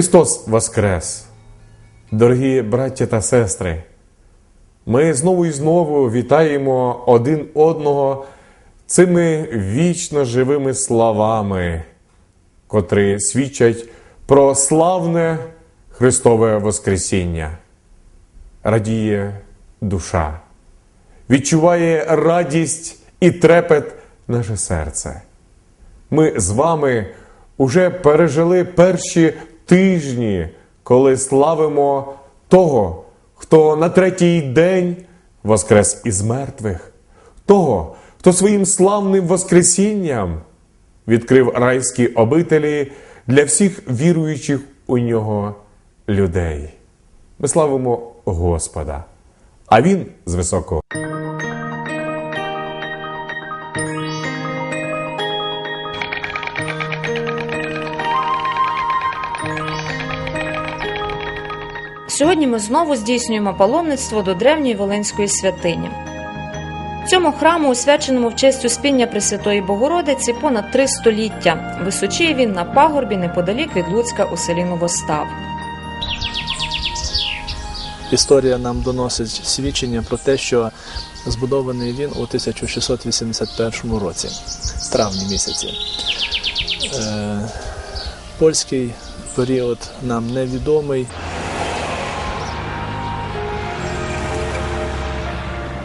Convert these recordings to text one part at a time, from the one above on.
Христос Воскрес! Дорогі браття та сестри! Ми знову і знову вітаємо один одного цими вічно живими словами, котрі свідчать про славне Христове Воскресіння. Радіє душа, відчуває радість і трепет наше серце. Ми з вами уже пережили перші тижні, коли славимо того, хто на третій день воскрес із мертвих, того, хто своїм славним Воскресінням відкрив райські обителі для всіх віруючих у нього людей. Ми славимо Господа, а Він з високого. Сьогодні ми знову здійснюємо паломництво до древньої Волинської святині. Цьому храму, освяченому в честь успіння Пресвятої Богородиці, понад три століття. Височіє він на пагорбі неподалік від Луцька у селі Новостав. Історія нам доносить свідчення про те, що збудований він у 1681 році, в травні місяці. Е, польський період нам невідомий.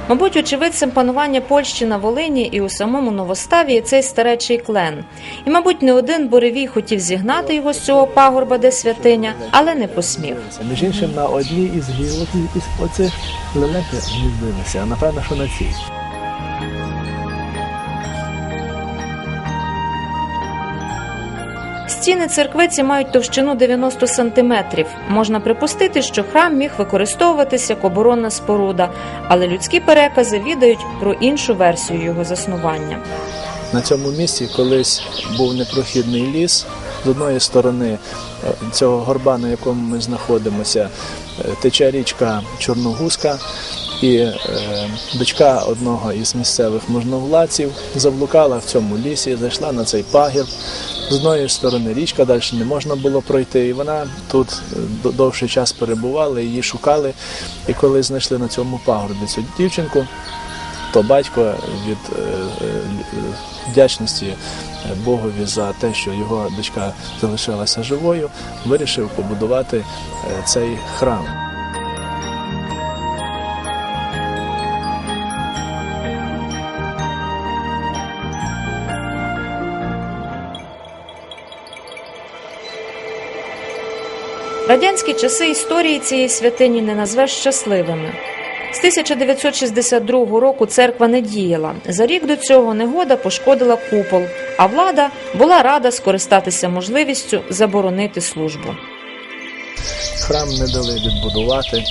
Мабуть, очевидцем панування Польщі на Волині і у самому Новоставі цей старечий клен. І, мабуть, не один буревій хотів зігнати його з цього пагорба, де святиня, але не посмів. Між іншим, на одній із гілок із оцих лелеки гніздилися, а напевно, що на цій. Стіни церквиці мають товщину 90 сантиметрів. Можна припустити, що храм міг використовуватися як оборонна споруда, але людські перекази відають про іншу версію його заснування. На цьому місці колись був непрохідний ліс. З одної сторони е, цього горба, на якому ми знаходимося, е, тече річка Чорногузка, і е, дочка одного із місцевих можновладців заблукала в цьому лісі, зайшла на цей пагір. З одної сторони річка, далі не можна було пройти. І вона тут е, довший час перебувала, її шукали. І коли знайшли на цьому пагорбі цю дівчинку, то батько від е, вдячності Богові за те, що його дочка залишилася живою, вирішив побудувати цей храм. Радянські часи історії цієї святині не назвеш щасливими. З 1962 року церква не діяла. За рік до цього негода пошкодила купол, а влада була рада скористатися можливістю заборонити службу. Храм не дали відбудувати.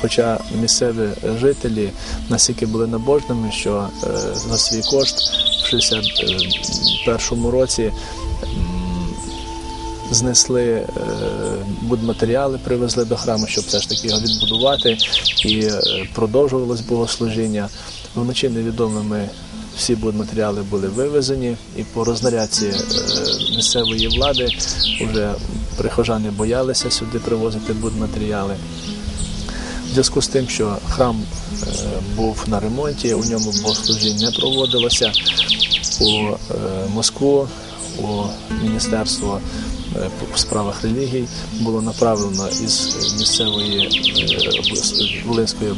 Хоча місцеві жителі настільки були набожними, що е, за свій кошт в 61 році м, знесли е, будматеріали, привезли до храму, щоб все ж таки його відбудувати, і е, продовжувалось богослужіння. Вночі невідомими всі будматеріали були вивезені, і по рознарядці е, місцевої влади вже прихожани боялися сюди привозити будматеріали. В зв'язку з тим, що храм був на ремонті, у ньому богослужінь не проводилося. У Москву, у Міністерство по справах релігій було направлено із місцевої е, Волинської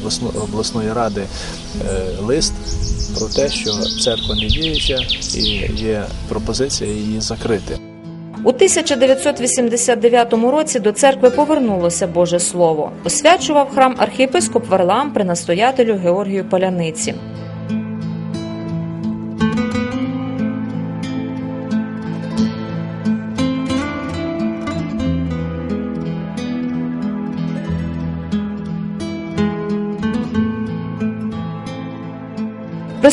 обласної ради е, лист про те, що церква не діюча і є пропозиція її закрити. У 1989 році до церкви повернулося Боже Слово. Освячував храм архієпископ Варлам при настоятелю Георгію Поляниці.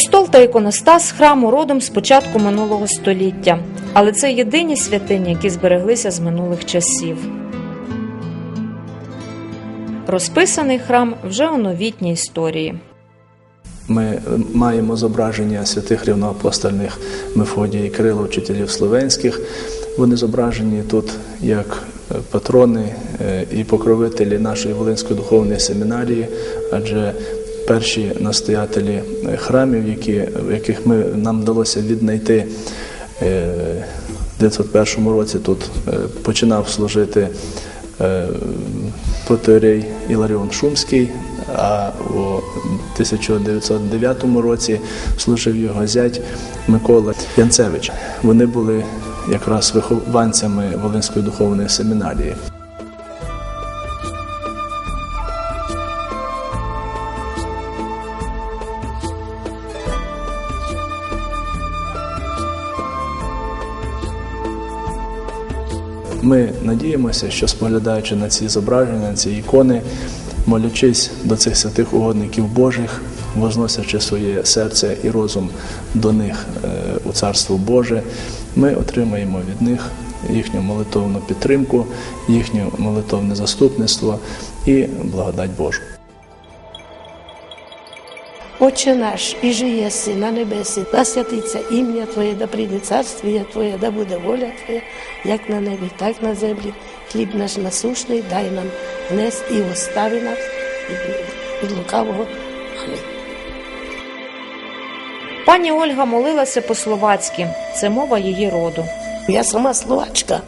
Престол та іконостас храму родом з початку минулого століття, але це єдині святині, які збереглися з минулих часів. Розписаний храм вже у новітній історії. Ми е, маємо зображення святих рівноапостольних Мефодія і Кирила, вчителів словенських. Вони зображені тут як е, патрони е, і покровителі нашої Волинської духовної семінарії, адже перші настоятелі е, храмів, які, яких ми, нам вдалося віднайти е, в 901 році тут е, починав служити протоірей Іларіон Шумський, а у 1909 році служив його зять Микола Янцевич. Вони були якраз вихованцями Волинської духовної семінарії. Ми надіємося, що споглядаючи на ці зображення, на ці ікони, молячись до цих святих угодників Божих, возносячи своє серце і розум до них е, у Царство Боже, ми отримаємо від них їхню молитовну підтримку, їхнє молитовне заступництво і благодать Божу. Отче наш, і же єси на небесі, да святиться ім'я Твоє, да прийде царствіє Твоє, да буде воля Твоя, як на небі, так на землі. Хліб наш насушний, дай нам днес і остави нас від, від лукавого. Амінь. Пані Ольга молилася по-словацьки. Це мова її роду. Я сама словачка,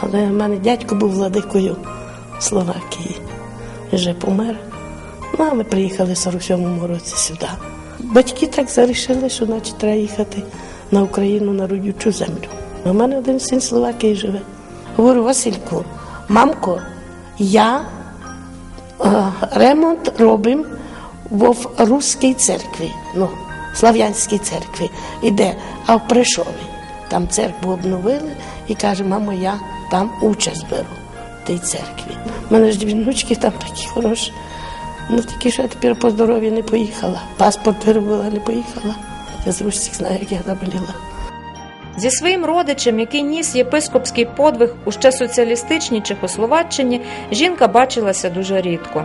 але в мене дядько був владикою Словакії. Вже помер. Ну, а ми приїхали в 47-му році сюди. Батьки так зарішили, що значить треба їхати на Україну на родючу землю. У мене один син Словакії живе. Говорю, Васильку, мамко, я е, ремонт робимо в руській церкві, ну, слав'янській церкві. Іде, а в Пришові. Там церкву обновили і каже, мамо, я там участь беру в тій церкві. У мене ж дві внучки там такі хороші. Ну тільки що я тепер по здоров'ю не поїхала. Паспорт виробила, не поїхала. Я з Русі знаю, як я заболіла. Зі своїм родичем, який ніс єпископський подвиг у ще соціалістичній Чехословаччині, жінка бачилася дуже рідко.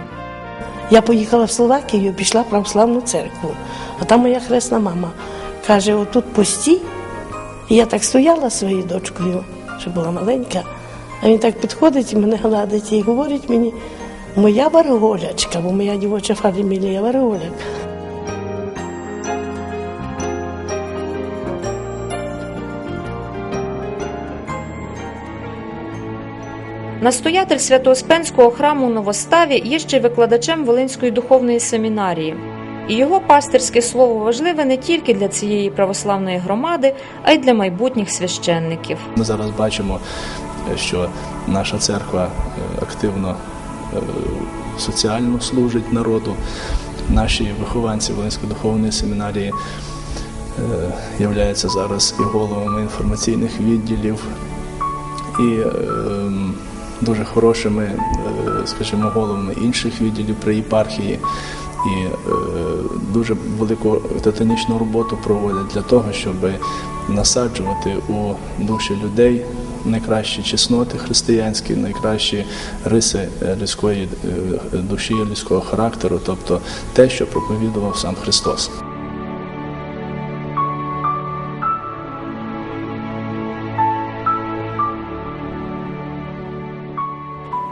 Я поїхала в Словакію, пішла в православну церкву. А там моя хресна мама каже: отут постій. І я так стояла своєю дочкою, що була маленька. А він так підходить і мене гладить і говорить мені, моя Варголячка, бо моя дівоча фамілія Варголяк. Настоятель Свято-Успенського храму Новоставі є ще й викладачем Волинської духовної семінарії. І його пастирське слово важливе не тільки для цієї православної громади, а й для майбутніх священників. Ми зараз бачимо, що наша церква е, активно соціально служить народу. Наші вихованці Волинської духовної семінарії е, являються зараз і головами інформаційних відділів, і е, дуже хорошими, е, скажімо, головами інших відділів при єпархії. І дуже велику титанічну роботу проводять для того, щоб насаджувати у душі людей найкращі чесноти християнські, найкращі риси е, людської е, душі, людського характеру, тобто те, що проповідував сам Христос.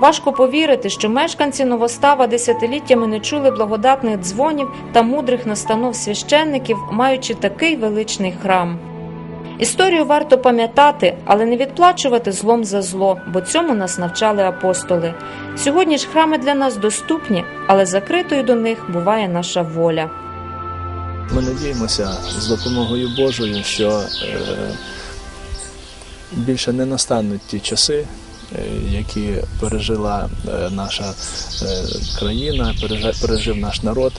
Важко повірити, що мешканці Новостава десятиліттями не чули благодатних дзвонів та мудрих настанов священників, маючи такий величний храм. Історію варто пам'ятати, але не відплачувати злом за зло, бо цьому нас навчали апостоли. Сьогодні ж храми для нас доступні, але закритою до них буває наша воля. Ми надіємося з допомогою Божою, що е, більше не настануть ті часи, які пережила е, наша е, країна, пережив наш народ.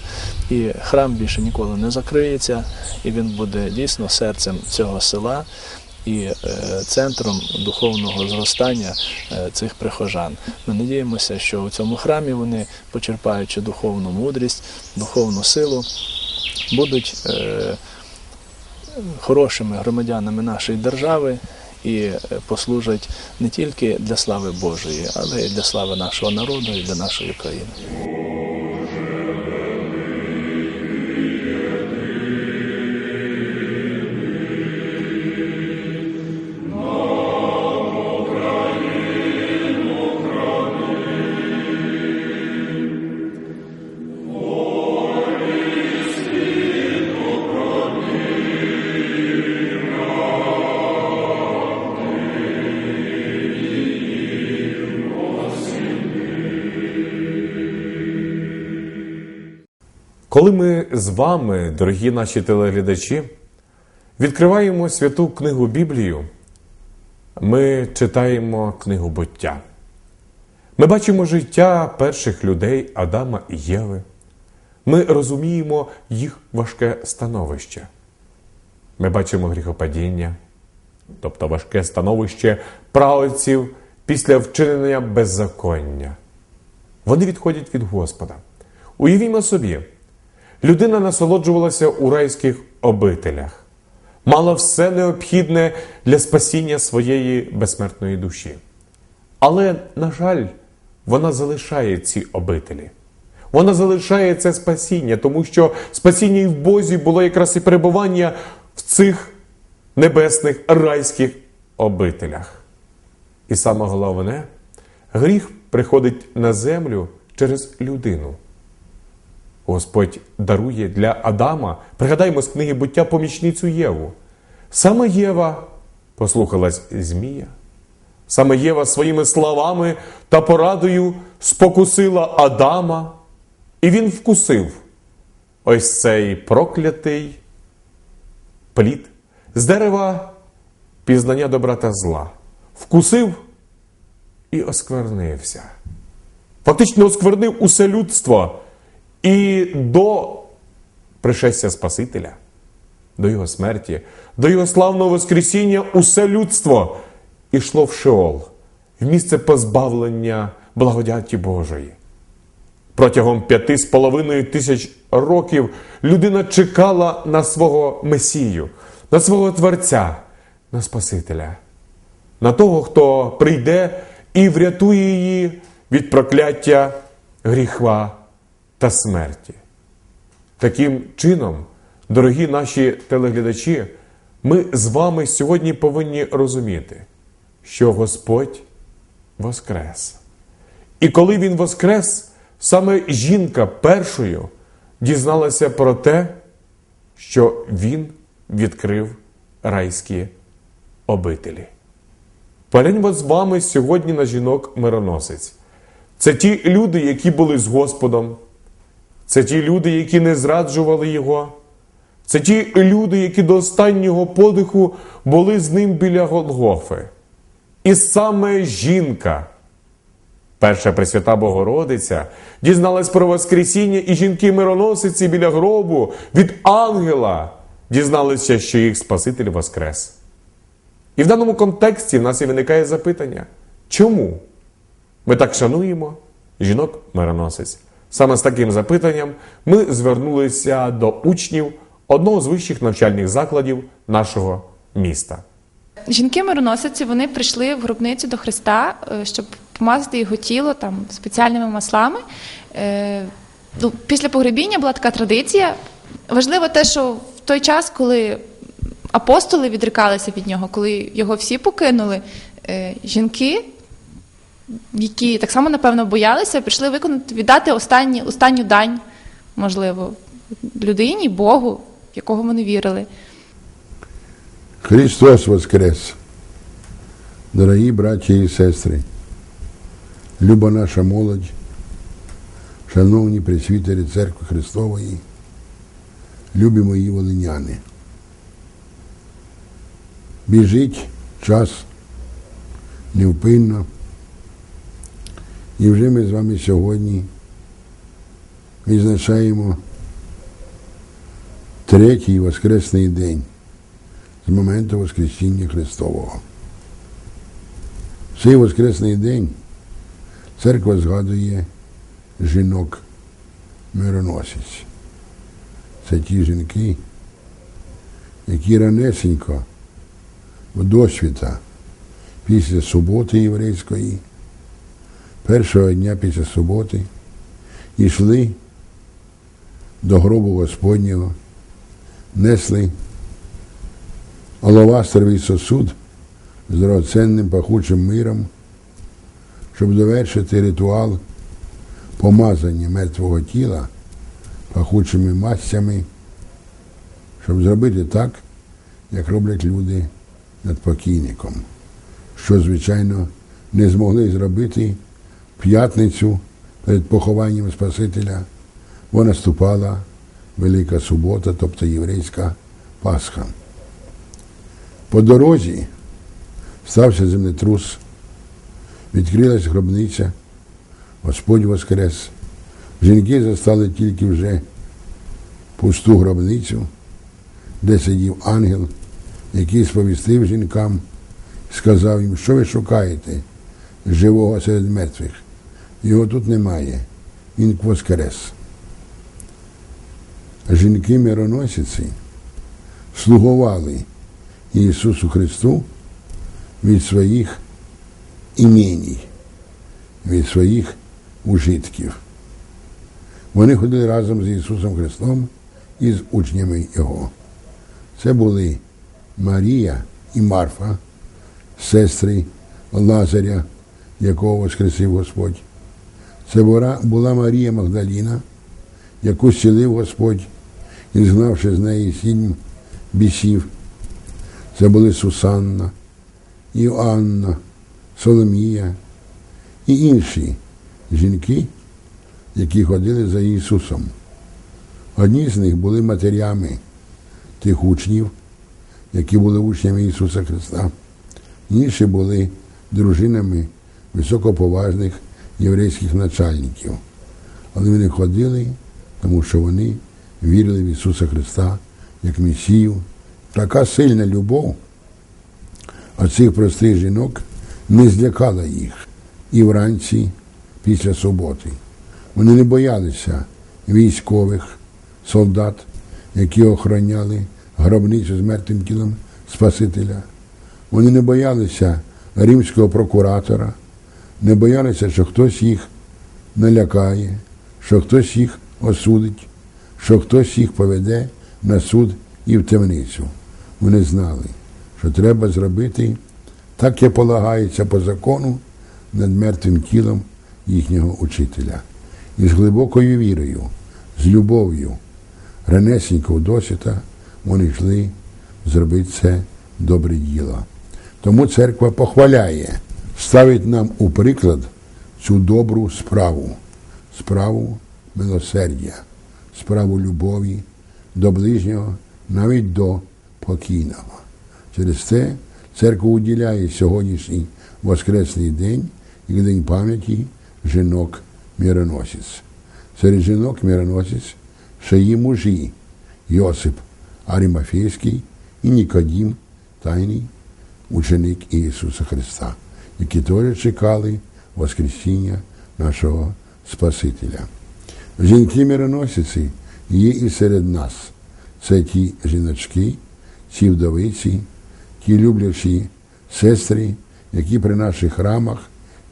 І храм більше ніколи не закриється, і він буде дійсно серцем цього села. І е, центром духовного зростання е, цих прихожан. Ми надіємося, що у цьому храмі вони, почерпаючи духовну мудрість, духовну силу, будуть е, хорошими громадянами нашої держави і е, послужать не тільки для слави Божої, але й для слави нашого народу і для нашої країни. Коли ми з вами, дорогі наші телеглядачі, відкриваємо святу книгу Біблію, ми читаємо книгу буття. Ми бачимо життя перших людей Адама і Єви. Ми розуміємо їх важке становище. Ми бачимо гріхопадіння, тобто важке становище праведців після вчинення беззаконня. Вони відходять від Господа. Уявімо собі, людина насолоджувалася у райських обителях, мала все необхідне для спасіння своєї безсмертної душі. Але, на жаль, вона залишає ці обителі. Вона залишає це спасіння, тому що спасіння і в Бозі було якраз і перебування в цих небесних райських обителях. І саме головне, гріх приходить на землю через людину. Господь дарує для Адама, пригадаємо з книги буття помічницю Єву. Саме Єва послухалась Змія. Саме Єва своїми словами та порадою спокусила Адама, і він вкусив ось цей проклятий плід з дерева пізнання добра та зла. Вкусив і осквернився. Фактично осквернив усе людство і до пришестя Спасителя, до його смерті, до його славного Воскресіння усе людство ішло в Шеол, в місце позбавлення благодаті Божої. Протягом п'яти з половиною тисяч років людина чекала на свого Месію, на свого Творця, на Спасителя, на того, хто прийде і врятує її від прокляття гріха та смерті. Таким чином, дорогі наші телеглядачі, ми з вами сьогодні повинні розуміти, що Господь воскрес. І коли Він воскрес, саме жінка першою дізналася про те, що Він відкрив райські обителі. Погляньмо з вами сьогодні на жінок-мироносець. Це ті люди, які були з Господом. Це ті люди, які не зраджували Його. Це ті люди, які до останнього подиху були з ним біля Голгофи. І саме жінка, перша Пресвята Богородиця, дізналась про Воскресіння, і жінки-мироносиці біля гробу від ангела дізналися, що їх Спаситель Воскрес. І в даному контексті в нас і виникає запитання, чому ми так шануємо жінок-мироносець? Саме з таким запитанням ми звернулися до учнів одного з вищих навчальних закладів нашого міста. Жінки-мироносиці вони прийшли в гробницю до Христа, е, щоб помазати його тіло там спеціальними маслами. Е, ну, Після погребіння була така традиція. Важливо те, що в той час, коли апостоли відрікалися від нього, коли його всі покинули, е, жінки, які так само, напевно, боялися, прийшли виконати, віддати останні, останню дань, можливо, людині, Богу, в якого вони вірили. Христос Воскрес! Дорогі браті і сестри, люба наша молодь, шановні присвітері Церкви Христової, любі мої волиняни. Біжить час невпинно, і вже ми з вами сьогодні відзначаємо третій Воскресний день з моменту Воскресіння Христового. В цей Воскресний день церква згадує жінок мироносець. Це ті жінки, які ранесенько в досвіта після суботи єврейської, першого дня після суботи, йшли до гробу Господнього, несли алавастровий сосуд з дорогоценним пахучим миром, щоб довершити ритуал помазання мертвого тіла пахучими мастями, щоб зробити так, як роблять люди над покійником, що, звичайно, не змогли зробити п'ятницю перед похованням Спасителя, бо наступала Велика Субота, тобто єврейська Пасха. По дорозі стався землетрус, відкрилась гробниця, Господь воскрес. Жінки застали тільки вже пусту гробницю, де сидів ангел, який сповістив жінкам, сказав їм, що ви шукаєте живого серед мертвих. Його тут немає, він воскрес. Жінки мироносиці слугували Ісусу Христу від своїх імені, від своїх ужитків. Вони ходили разом з Ісусом Христом і з учнями Його. Це були Марія і Марфа, сестри Лазаря, якого воскресив Господь. Це була- Марія Магдаліна, яку зцілив Господь і згнавши з неї сім бісів. Це були Сусанна, Іоанна, Соломія і інші жінки, які ходили за Ісусом. Одні з них були матерями тих учнів, які були учнями Ісуса Христа. Інші були дружинами високоповажних єврейських начальників. Але вони ходили, тому що вони вірили в Ісуса Христа як Месію. Така сильна любов оцих простих жінок не злякала їх і вранці після суботи. Вони не боялися військових, солдат, які охороняли гробницю з мертвим тілом Спасителя. Вони не боялися римського прокуратора, не боялися, що хтось їх налякає, що хтось їх осудить, що хтось їх поведе на суд і в темницю. Вони знали, що треба зробити так, як полагається по закону над мертвим тілом їхнього учителя. І з глибокою вірою, з любов'ю, ранесенького досвіта вони йшли зробити це добре діло. Тому церква похваляє, ставить нам у приклад цю добру справу, справу милосердя, справу любові до ближнього, навіть до покійного. Через це церква уділяє сьогоднішній Воскресний день як день пам'яті жінок мироносець. Серед жінок мироносець ще є мужі Йосип Арімафейський і Нікодім, тайний ученик Ісуса Христа, які теж чекали Воскресіння нашого Спасителя. Жінки мироносиці є і серед нас. Це ті жіночки, ті вдовиці, ті люблячі сестри, які при наших храмах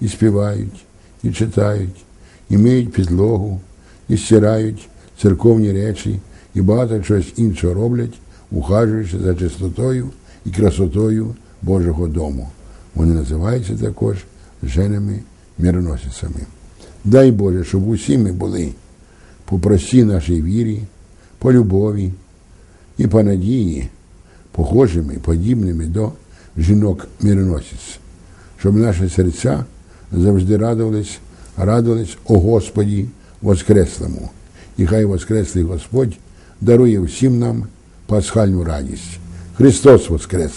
і співають, і читають, і миють підлогу, і стирають церковні речі, і багато чогось іншого роблять, ухажуючи за чистотою і красотою Божого дому. Вони називаються також женами мироносицями. Дай Боже, щоб усі ми були по простій нашій вірі, по любові і по надії, похожими, подібними до жінок мироносиць, щоб наші серця завжди радувались, радувались о Господі Воскреслому. І хай Воскреслий Господь дарує всім нам пасхальну радість. Христос Воскрес!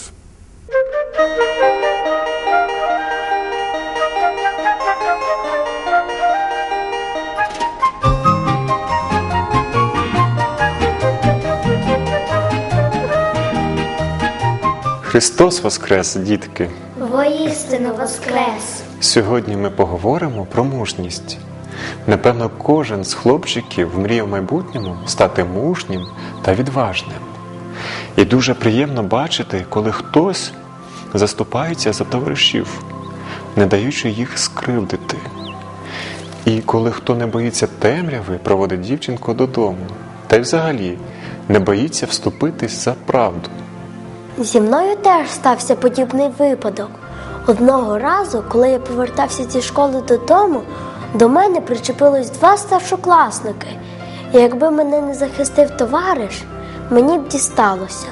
Христос Воскрес, дітки! Воістину воскрес! Сьогодні ми поговоримо про мужність. Напевно, кожен з хлопчиків мріє в майбутньому стати мужнім та відважним. І дуже приємно бачити, коли хтось заступається за товаришів, не даючи їх скривдити. І коли хто не боїться темряви, проводить дівчинку додому, та й взагалі не боїться вступитись за правду. Зі мною теж стався подібний випадок. Одного разу, коли я повертався зі школи додому, до мене причепилось два старшокласники. І якби мене не захистив товариш, мені б дісталося.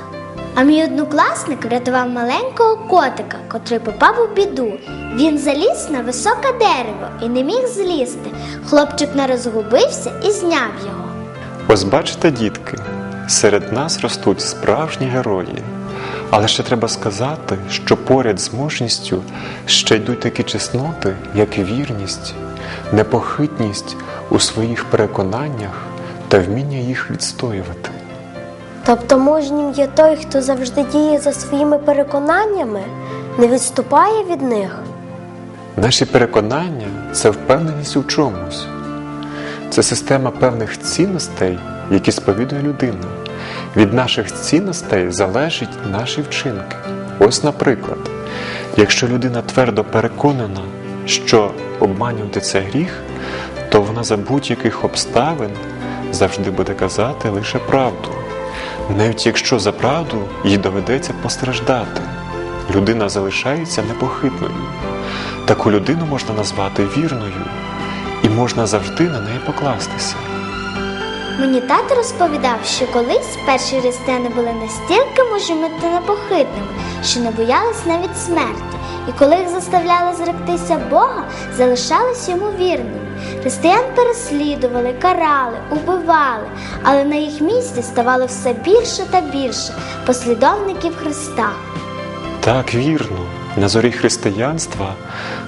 А мій однокласник врятував маленького котика, котрий попав у біду. Він заліз на високе дерево і не міг злізти. Хлопчик не розгубився і зняв його. Ось бачите, дітки, серед нас ростуть справжні герої. Але ще треба сказати, що поряд з мужністю ще йдуть такі чесноти, як вірність, непохитність у своїх переконаннях та вміння їх відстоювати. Тобто мужнім є той, хто завжди діє за своїми переконаннями, не відступає від них. Наші переконання це впевненість у чомусь. Це система певних цінностей, які сповідує людина. Від наших цінностей залежать наші вчинки. Ось, наприклад, якщо людина твердо переконана, що обманювати це гріх, то вона за будь-яких обставин завжди буде казати лише правду. Навіть якщо за правду їй доведеться постраждати, людина залишається непохитною. Таку людину можна назвати вірною, і можна завжди на неї покластися. Мені тато розповідав, що колись перші християни були настільки мужніми та непохитними, що не боялись навіть смерті, і коли їх заставляли зректися Бога, залишались йому вірними. Християн переслідували, карали, убивали, але на їх місці ставало все більше та більше послідовників Христа. Так вірно, на зорі християнства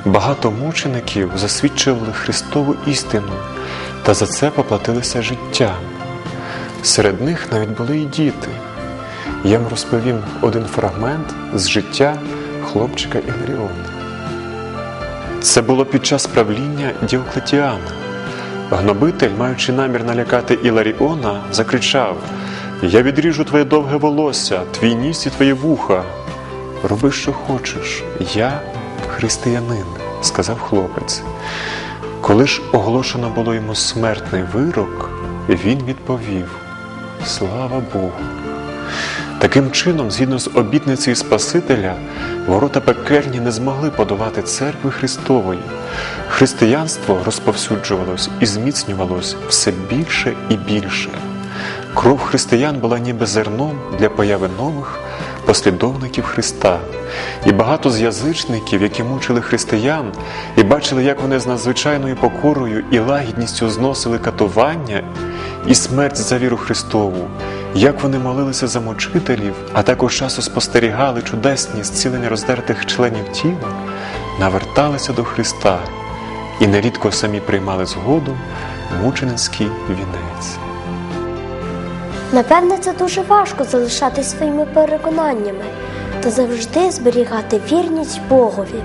багато мучеників засвідчували Христову істину та за це поплатилися життям. Серед них навіть були і діти. Я вам розповім один фрагмент з життя хлопчика Іларіона. Це було під час правління Діоклетіана. Гнобитель, маючи намір налякати Іларіона, закричав: Я відріжу твоє довге волосся, твій ніс і твої вуха. Роби, що хочеш, я християнин, сказав хлопець. Коли ж оголошено було йому смертний вирок, він відповів: Слава Богу! Таким чином, згідно з обітницею Спасителя, ворота пекельні не змогли подолати церкви Христової. Християнство розповсюджувалось і зміцнювалось все більше і більше. Кров християн була ніби зерном для появи нових послідовників Христа. І багато з язичників, які мучили християн, і бачили, як вони з надзвичайною покорою і лагідністю зносили катування і смерть за віру Христову, як вони молилися за мучителів, а також часу спостерігали чудесні зцілення роздертих членів тіла, наверталися до Христа і нерідко самі приймали згоду мученицький вінець. Напевне, це дуже важко залишати своїми переконаннями та завжди зберігати вірність Богові.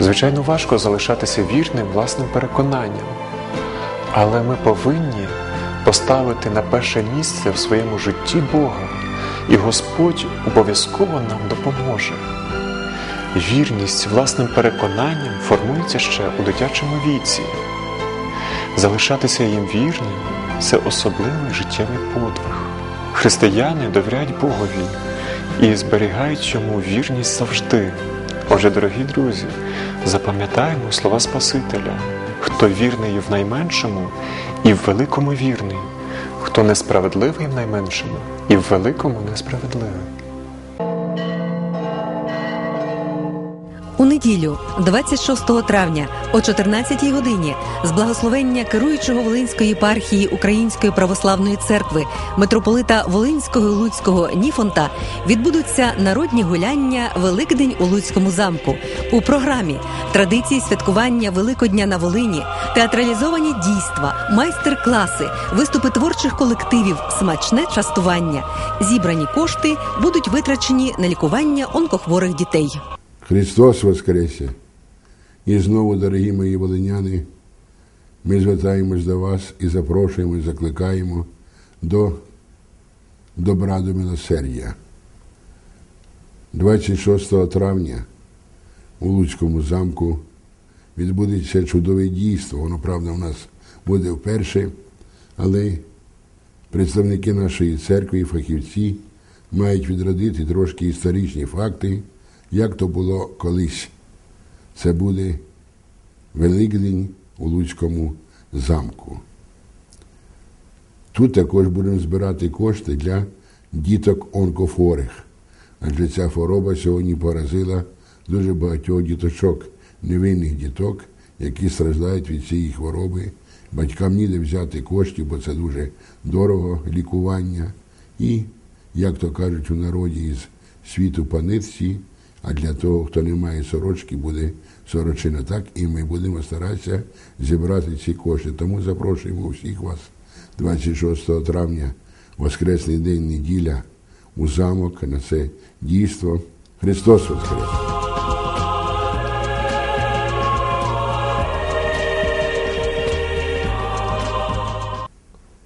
Звичайно, важко залишатися вірним власним переконанням, але ми повинні поставити на перше місце в своєму житті Бога, і Господь обов'язково нам допоможе. Вірність власним переконанням формується ще у дитячому віці. Залишатися їм вірним це особливий життєвий подвиг. Християни довіряють Богові і зберігають йому вірність завжди. Отже, дорогі друзі, запам'ятаємо слова Спасителя: хто вірний в найменшому, і в великому вірний, хто несправедливий в найменшому, і в великому несправедливий. У неділю, 26 травня о 14 годині, з благословення керуючого Волинської єпархії Української православної церкви митрополита Волинського і Луцького Ніфонта відбудуться народні гуляння Великдень у Луцькому замку. У програмі традиції святкування Великодня на Волині, театралізовані дійства, майстер-класи, виступи творчих колективів, смачне частування. Зібрані кошти будуть витрачені на лікування онкохворих дітей. Христос Воскресе! І знову, дорогі мої волиняни, ми звертаємось до вас і запрошуємо, і закликаємо до добра до милосердя. 26 травня у Луцькому замку відбудеться чудове дійство. Воно, правда, у нас буде вперше, але представники нашої церкви фахівці мають відродити трошки історичні факти, як то було колись. Це буде Великдень у Луцькому замку. Тут також будемо збирати кошти для діток онкохворих, адже ця хвороба сьогодні поразила дуже багатьох діточок, невинних діток, які страждають від цієї хвороби Батькам ніде взяти коштів, бо це дуже дорого лікування. І, як то кажуть у народі, із світу по нитці, а для того, хто не має сорочки, буде сорочина. Так і ми будемо старатися зібрати ці кошти. Тому запрошуємо всіх вас 26 травня, Воскресний день неділя, у замок на це дійство. Христос Воскрес!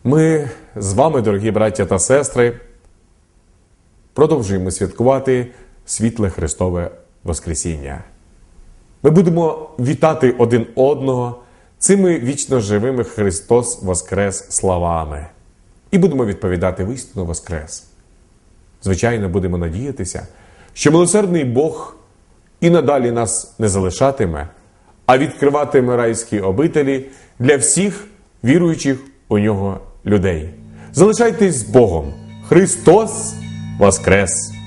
Ми з вами, дорогі браття та сестри, продовжуємо святкувати світле Христове Воскресіння. Ми будемо вітати один одного цими вічно живими Христос Воскрес славами. І будемо відповідати вистину Воскрес. Звичайно, будемо надіятися, що милосердний Бог і надалі нас не залишатиме, а відкриватиме райські обителі для всіх віруючих у нього людей. Залишайтесь з Богом. Христос Воскрес!